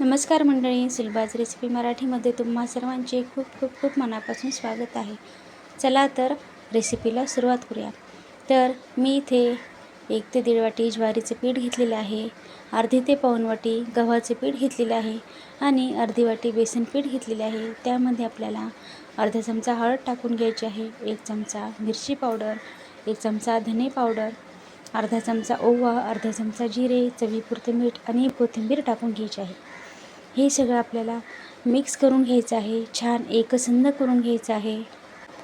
नमस्कार मंडळी सिल्बाज रेसिपी मराठीमध्ये तुम्हा सर्वांचे खूप खूप खूप मनापासून स्वागत आहे. चला तर रेसिपीला सुरुवात करूया. तर मी इथे एक ते दीड वाटी ज्वारीचे पीठ घेतलेले आहे अर्धी ते पाऊण वाटी गव्हाचे पीठ घेतलेले आहे आणि अर्धी वाटी बेसन पीठ घेतलेले आहे. त्यामध्ये आपल्याला अर्धा चमचा हळद टाकून घ्यायची आहे एक चमचा मिरची पावडर एक चमचा धने पावडर अर्धा चमचा ओवा अर्धा चमचा जिरे चवीपुरते मीठ आणि कोथिंबीर टाकून घ्यायची आहे. हे सगळं आपल्याला मिक्स करून घ्यायचं आहे. छान एकसंध करून घ्यायचं आहे.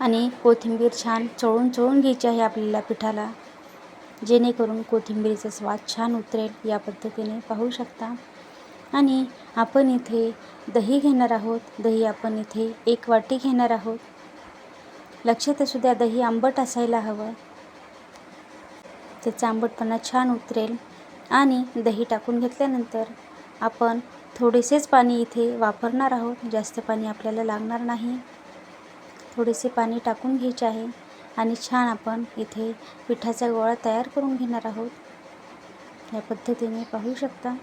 आणि कोथिंबीर छान चोळून चोळून घ्यायची आहे आपल्याला पिठाला. जेणेकरून कोथिंबीरीचा स्वाद छान उतरेल या पद्धतीने. पाहू शकता. आणि आपण इथे दही घेणार आहोत. दही आपण इथे एक वाटी घेणार आहोत. लक्षात असू द्या दही आंबट असायला हवं. त्याचा आंबटपणा छान उतरेल. आणि दही टाकून घेतल्यानंतर आपण थोडेसेच पाणी इथे वापरणार आहोत. जास्त पाणी आपल्याला लागणार नाही. थोडेसे पाणी टाकून घ्यायचे आहे आणि छान आपण इथे पिठाचा गोळा तयार करून घेणार आहोत. या पद्धतीने पाहू शकता.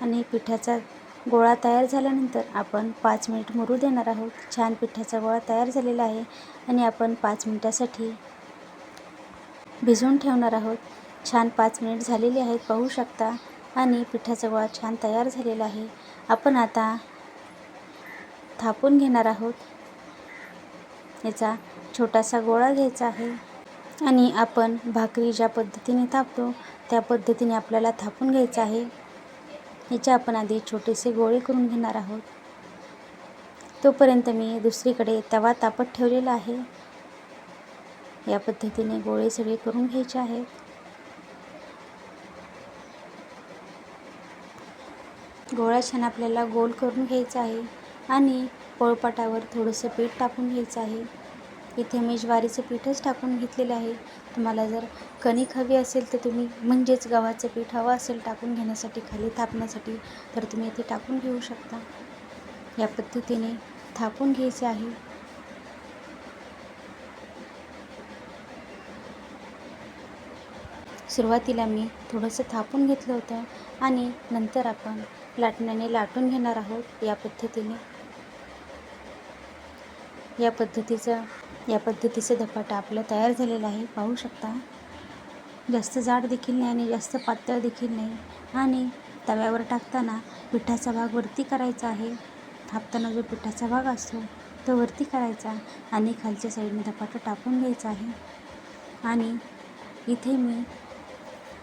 आणि पिठाचा गोळा तयार झाल्यानंतर आपण पाच मिनिट मुरू देणार आहोत. छान पिठाचा गोळा तयार झालेला आहे आणि आपण पाच मिनिटासाठी भिजवून ठेवणार आहोत. छान पाच मिनिट झालेले आहेत. पाहू शकता. आणि पिठाचा गोळा छान तयार झालेला आहे. आपण आता थापून घेणार आहोत. याचा छोटासा गोळा घ्यायचा आहे. आणि आपण भाकरी ज्या पद्धतीने थापतो त्या पद्धतीने आपल्याला थापून घ्यायचं आहे. याचे आपण आधी छोटेसे गोळे करून घेणार आहोत. तोपर्यंत मी दुसरीकडे तवा तापत ठेवलेला आहे. या पद्धतीने गोळे सगळे करून घ्यायचे आहेत. गोळा छान आपल्याला गोल करून घ्यायचा आहे आणि पोळपाटावर थोडंसं पीठ टाकून घ्यायचं आहे. इथे मी ज्वारीचं पीठच टाकून घेतलेलं आहे. तुम्हाला जर कणिक हवी असेल तर तुम्ही म्हणजेच गव्हाचं पीठ हवं असेल टाकून घेण्यासाठी खाली थापण्यासाठी तर तुम्ही इथे टाकून घेऊ शकता. या पद्धतीने थापून घ्यायचे आहे. सुरुवातीला मी थोडंसं थापून घेतलं होतं आणि नंतर आपण लाटण्याने लाटून घेणार आहोत या पद्धतीने. या पद्धतीचं या पद्धतीचं धपाटा आपलं तयार झालेलं आहे. पाहू शकता. जास्त जाड देखील नाही आणि जास्त पातळ देखील नाही. आणि तव्यावर टाकताना पिठाचा भाग वरती करायचा आहे. थापताना जो पिठाचा भाग असतो तो वरती करायचा आणि खालच्या साईडने धपाटा टाकून घ्यायचा आहे. आणि इथे मी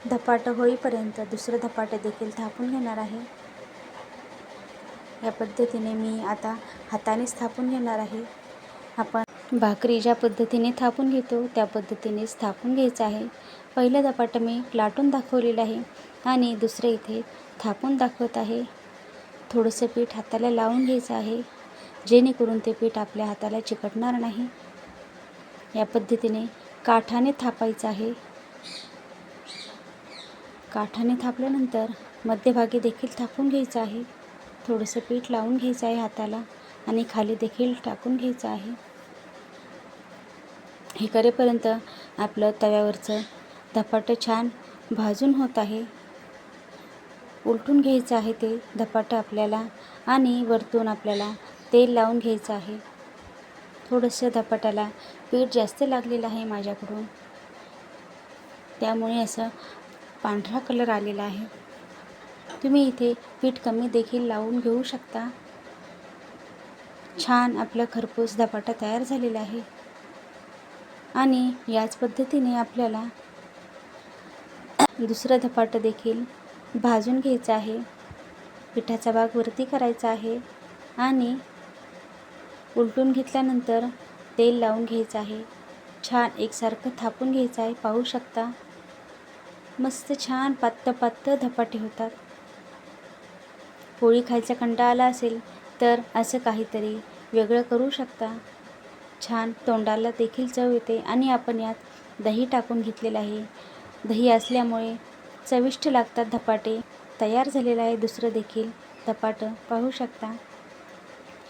धपाटं होईपर्यंत दुसरं धपाटं देखील थापून घेणार आहे. या पद्धतीने मी आता हातानेच थापून घेणार आहे. आपण भाकरी ज्या पद्धतीने थापून घेतो त्या पद्धतीनेच थापून घ्यायचं आहे. पहिलं धपाटं मी लाटून दाखवलेलं आहे आणि दुसरं इथे थापून दाखवत आहे. थोडंसं पीठ हाताला लावून घ्यायचं आहे जेणेकरून ते पीठ आपल्या हाताला चिकटणार नाही. या पद्धतीने काठाने थापायचं आहे. काठाने थापल्यानंतर मध्यभागी देखील थापून घ्यायचं आहे. थोडंसं पीठ लावून घ्यायचं आहे हाताला आणि खाली देखील टाकून घ्यायचं आहे. हे करेपर्यंत आपलं तव्यावरचं धपाटं छान भाजून होत आहे. उलटून घ्यायचं आहे ते धपाटं आपल्याला आणि वरतून आपल्याला तेल लावून घ्यायचं आहे. थोडंसं धपाट्याला पीठ जास्त लागलेलं आहे माझ्याकडून. त्यामुळे असं पांढरा कलर आलेला आहे. तुम्ही इथे पीठ कमी देखील लावून घेऊ शकता. छान आपलं खरपूस धपाटा तयार झालेला आहे. आणि याच पद्धतीने आपल्याला दुसरं धपाटं देखील भाजून घ्यायचं आहे. पिठाचा भाग वरती करायचा आहे आणि उलटून घेतल्यानंतर तेल लावून घ्यायचं आहे. छान एकसारखं थापून घ्यायचं आहे. पाहू शकता. मस्त छान पात्त पात्त धपाटे होतात. पोळी खायचा कंटाळा आला असेल तर असं काहीतरी वेगळं करू शकता. छान तोंडाला देखील चव येते आणि आपण यात दही टाकून घेतलेलं आहे. दही असल्यामुळे चविष्ट लागतात धपाटे. तयार झालेलं आहे दुसरं देखील धपाटं पाहू शकता.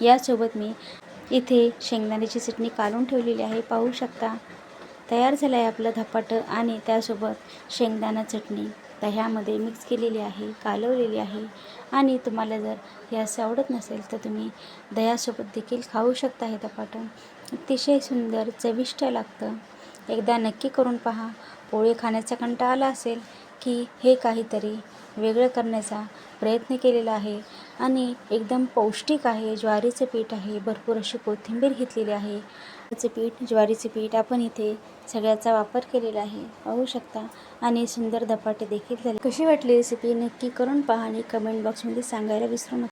यासोबत मी इथे शेंगदाण्याची चटणी काढून ठेवलेली आहे. पाहू शकता. तयार झालं आहे आपलं धपाटं आणि त्यासोबत शेंगदाणा चटणी. दह्यामध्ये मिक्स केलेली आहे कालवलेली आहे. आणि तुम्हाला जर हे असं आवडत नसेल तर तुम्ही दह्यासोबत देखील खाऊ शकता हे धपाटं. अतिशय सुंदर चविष्ट लागतं. एकदा नक्की करून पहा. पोळी खाण्याचा कंटाळा आला असेल की हे काहीतरी वेगळं करण्याचा प्रयत्न केलेला आहे. आणि एकदम पौष्टिक आहे ज्वारीचं पीठ आहे भरपूर अशी कोथिंबीर घेतलेली आहे. ज्वारीचं पीठ ज्वारीचे पीठ आपण इथे सगळ्याचा वापर केलेला आहे. पाहू शकता. आणि सुंदर धपाटे देखील झाले. कशी वाटली रेसिपी नक्की करून पहा आणि कमेंट बॉक्समध्ये सांगायला विसरू नका.